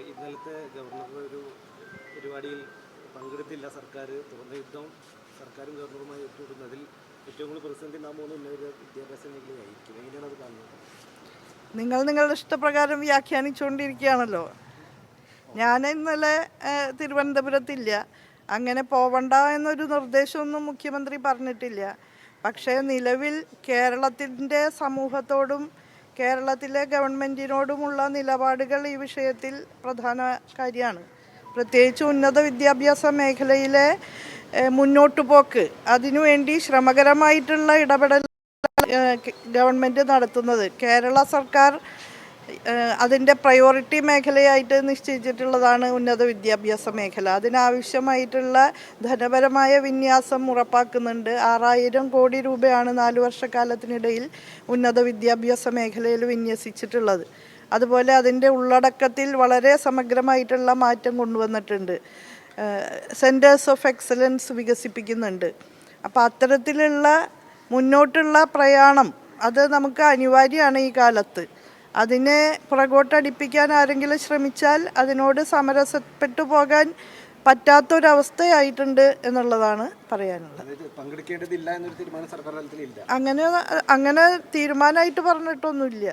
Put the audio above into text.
ഇന്നലത്തെ ഗവർണറുടെ ഒരു പരിപാടിയിൽ പങ്കെടുത്തില്ല സർക്കാർ. തുറന്ന യുദ്ധം സർക്കാരും ഗവർണറുമായി ഒത്തുകൂടുന്നതിൽ ഏറ്റവും കൂടുതൽ പ്രതിസന്ധി നാം പോകുന്ന ഉന്നത വിദ്യാഭ്യാസ മേഖലയായിരിക്കും. എങ്ങനെയാണ് അത് കാണുന്നത്? നിങ്ങൾ നിങ്ങളുടെ ഇഷ്ടപ്രകാരം വ്യാഖ്യാനിച്ചുകൊണ്ടിരിക്കുകയാണല്ലോ. ഞാൻ ഇന്നലെ തിരുവനന്തപുരത്തില്ല. അങ്ങനെ പോവണ്ട എന്നൊരു നിർദ്ദേശമൊന്നും മുഖ്യമന്ത്രി പറഞ്ഞിട്ടില്ല. പക്ഷേ നിലവിൽ കേരളത്തിന്റെ സമൂഹത്തോടും കേരളത്തിലെ ഗവൺമെന്റിനോടുമുള്ള നിലപാടുകൾ ഈ വിഷയത്തിൽ പ്രധാന കാര്യമാണ്. പ്രത്യേകിച്ച് ഉന്നത വിദ്യാഭ്യാസ മേഖലയിലെ മുന്നോട്ടു പോക്ക്. അതിനുവേണ്ടി ശ്രമകരമായിട്ടുള്ള ഇടപെടൽ ഗവൺമെന്റ് നടത്തുന്നത്. കേരള സർക്കാർ അതിന്റെ പ്രയോറിറ്റി മേഖലയായിട്ട് നിശ്ചയിച്ചിട്ടുള്ളതാണ് ഉന്നത വിദ്യാഭ്യാസ മേഖല. അതിനാവശ്യമായിട്ടുള്ള ധനപരമായ വിന്യാസം ഉറപ്പാക്കുന്നുണ്ട്. ആറായിരം കോടി രൂപയാണ് നാലു വർഷക്കാലത്തിനിടയിൽ ഉന്നത വിദ്യാഭ്യാസ മേഖലയിൽ വിന്യസിച്ചിട്ടുള്ളത്. അതുപോലെ അതിന്റെ ഉള്ളടക്കത്തിൽ വളരെ സമഗ്രമായിട്ടുള്ള മാറ്റം കൊണ്ടുവന്നിട്ടുണ്ട്. സെന്റേഴ്സ് ഓഫ് എക്സലൻസ് വികസിപ്പിക്കുന്നുണ്ട്. അപ്പോൾ അത്തരത്തിലുള്ള മുന്നോട്ടുള്ള പ്രയാണം അത് നമുക്ക് അനിവാര്യമാണ് ഈ കാലത്ത്. അതിനെ പുറകോട്ടടിപ്പിക്കാൻ ആരെങ്കിലും ശ്രമിച്ചാൽ അതിനോട് സമരസപ്പെട്ടു പോകാൻ പറ്റാത്തൊരവസ്ഥയായിട്ടുണ്ട് എന്നുള്ളതാണ് പറയാനുള്ളത്. അങ്ങനെ അങ്ങനെ തീരുമാനമായിട്ട് പറഞ്ഞിട്ടൊന്നുമില്ല.